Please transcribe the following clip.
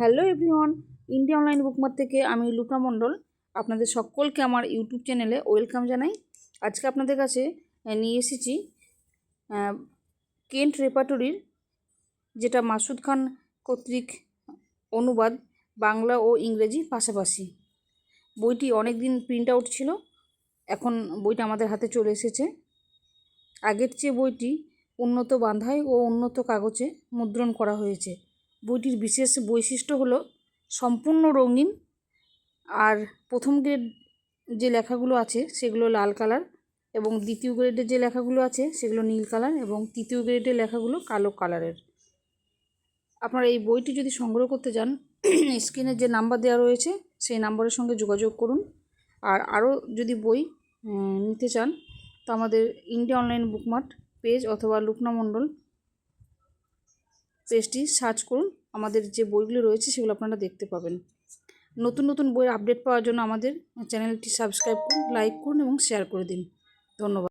Hello everyone, India online বুকমার থেকে আমি লুকা মণ্ডল। আপনাদের সকলকে আমার ইউটিউব চ্যানেলে ওয়েলকাম জানাই। আজকে আপনাদের কাছে নিয়ে এসেছি কেন্ট রেপাটরির, যেটা মাসুদ খান কর্তৃক অনুবাদ বাংলা ও ইংরেজি পাশাপাশি। বইটি অনেক দিন প্রিন্ট আউট ছিল, এখন বইটা আমাদের হাতে চলে এসেছে। আগের চেয়ে বইটি উন্নত বাঁধাই ও উন্নত কাগজে মুদ্রণ করা হয়েছে। বইটির বিশেষ বৈশিষ্ট্য হলো সম্পূর্ণ রঙিন আর প্রথম গ্রেড যে লেখাগুলো আছে সেগুলো লাল কালার এবং দ্বিতীয় গ্রেডের যে লেখাগুলো আছে সেগুলো নীল কালার এবং তৃতীয় গ্রেডের লেখাগুলো কালো কালারের। আপনারা এই বইটি যদি সংগ্রহ করতে চান, স্ক্রিনে যে নাম্বার দেওয়া রয়েছে সেই নাম্বারের সঙ্গে যোগাযোগ করুন। আর আরও যদি বই নিতে চান, তো আমাদের ইন্ডিয়া অনলাইন বুকমার্ট পেজ অথবা লুকনা মণ্ডল পেজটি সার্চ করুন। আমাদের যে বইগুলো রয়েছে সেগুলো আপনারা দেখতে পাবেন। নতুন নতুন বইয়ের আপডেট পাওয়ার জন্য আমাদের চ্যানেলটি সাবস্ক্রাইব করুন, লাইক করুন এবং শেয়ার করে দিন। ধন্যবাদ।